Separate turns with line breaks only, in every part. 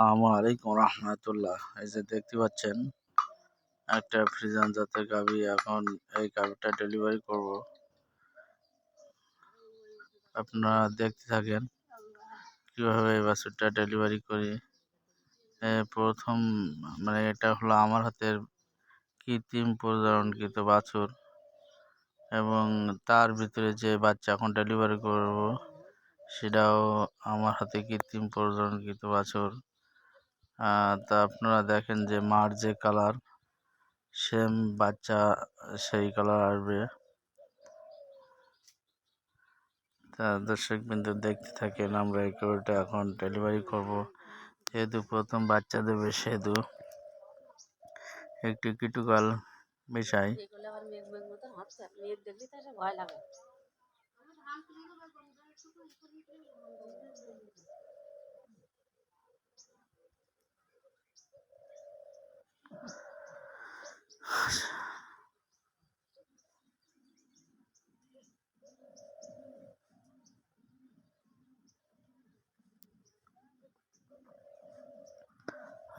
আসসালামু আলাইকুম রহমতুল্লাহ। এই যে দেখতে পাচ্ছেন, একটা ফ্রিজান জাতের গাভি। এখন এই গাভিটা ডেলিভারি করব। আপনারা দেখতে থাকেন কীভাবে এই বাছুরটা ডেলিভারি করি। প্রথম মানে এটা হলো আমার হাতের কৃত্রিম প্রজননকৃত বাছুর এবং তার ভিতরে যে বাচ্চা এখন ডেলিভারি করব, সেটাও আমার হাতে কৃত্রিম প্রজননকৃত বাছুর। তা আপনারা দেখেন যে মার যে কালার সেম বাচ্চা সেই কালার আসবে। তা দর্শক বিন্দু দেখতে থাকেন, আমরা এই গরুটা এখন ডেলিভারি করব। যেহেতু প্রথম বাচ্চা দেবে সেহেতু একটু কিটুকাল বিষয়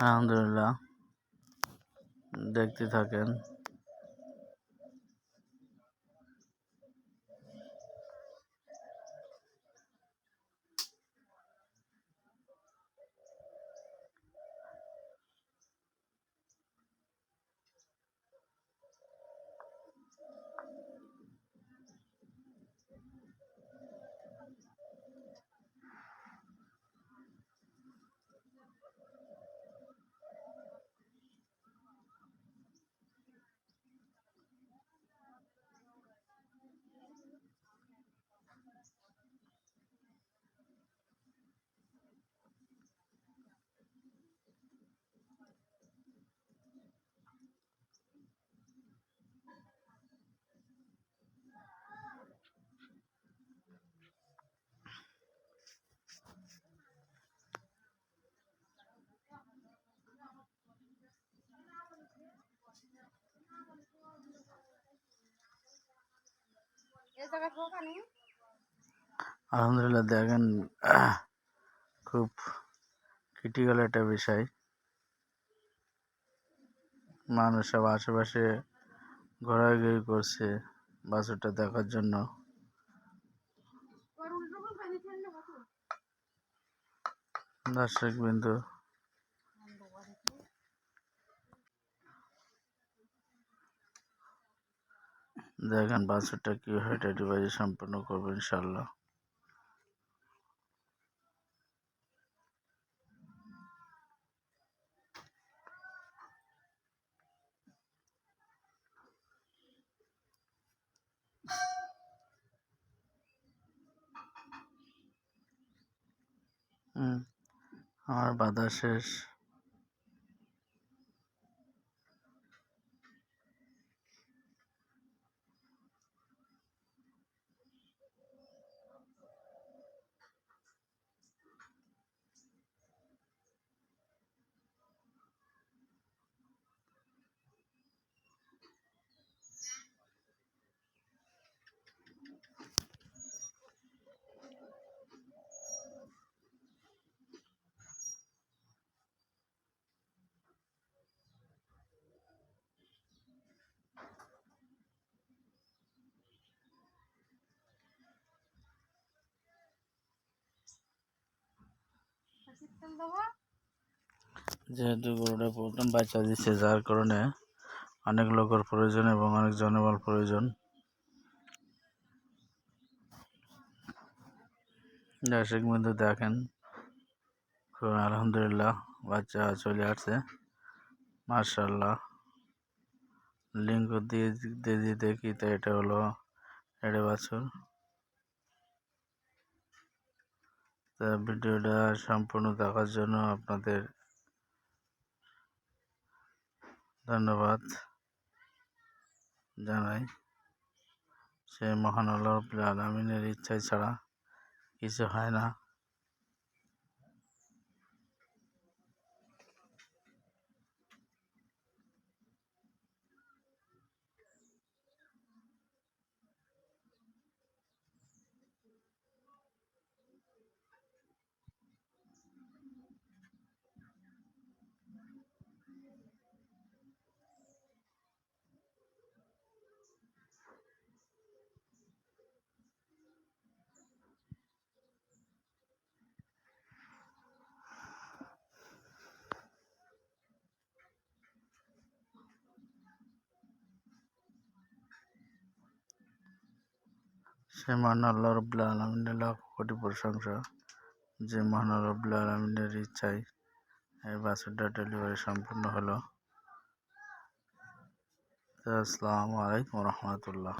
আলহামদুলিল্লাহ। দেখতে থাকেন। আলহামদুলিল্লাহ দেখেন খুব ক্রিটিক্যাল একটা বিষয়। মানুষ সব আশেপাশে ঘোরাঘুরি করছে বাছুরটা দেখার জন্য। দর্শক বিন্দু দেখেন বাছুরটা কীভাবে ডেলিভারি সম্পন্ন করবে ইনশাল্লাহ আমার বাধা শেষ। যেহেতু গরুটা প্রথম বাচ্চা দিচ্ছে, যার কারণে অনেক লোকের প্রয়োজন এবং অনেক জনবল প্রয়োজন। দর্শক বন্ধু, দেখেন আলহামদুলিল্লাহ বাচ্চা চলে আসছে। মার্শাল্লাহ লিঙ্ক দিয়ে দিয়ে দেখি, তো এটা হলো এড়ে বাছুর। তা ভিডিওটা সম্পূর্ণ দেখার জন্য আপনাদের ধন্যবাদ জানাই। সে মহান আল্লাহ আলমিনের ইচ্ছাই ছাড়া কিছু হয় না। সে মহান আল্লাহ রবুল্লা আলমিনের লাখ কোটি প্রশংসা, যে মহান রবুল্লা আলমিনের ইচ্ছায় এই বাছুরটা ডেলিভারি সম্পূর্ণ হলো। আসসালামু আলাইকুম রহমতুল্লাহ।